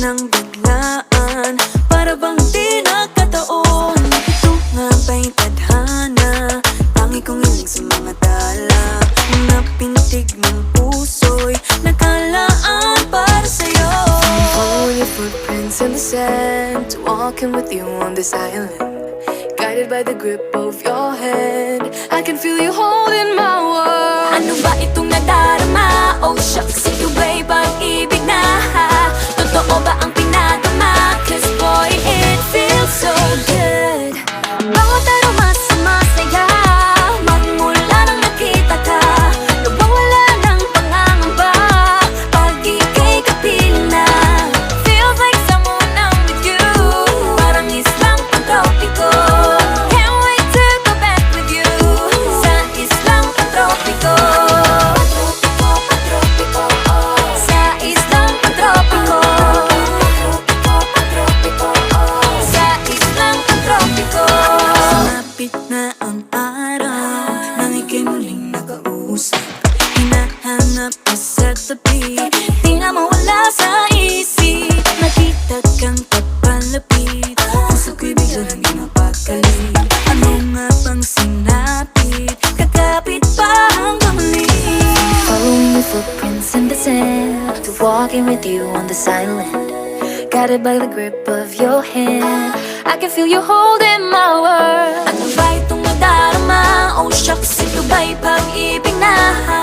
ng biglaan Para bang di nagkataon? Ito nga ba'y tadhana? Tangi kong hiling sa mga dala Mga pintig ng puso'y Nakalaan para sa'yo. Your footprints in the sand Walking with you on this island. Guided by the grip of your hand I can feel you holding my world. Ano ba itong nadarama? Oh shucks, Ka sa tabi Di na mawala sa isip Nakita kang papalapit. Puso ko'y bigla nang ginapagkalit Ano nga bang sinapit? Pa hanggang muli. Following your footprints in the sand. To walking with you on this island Guided by the grip of your hand. I can feel you holding my world. Ano ba itong nadarama? Oh shucks, ito ba'y pag-ibig na?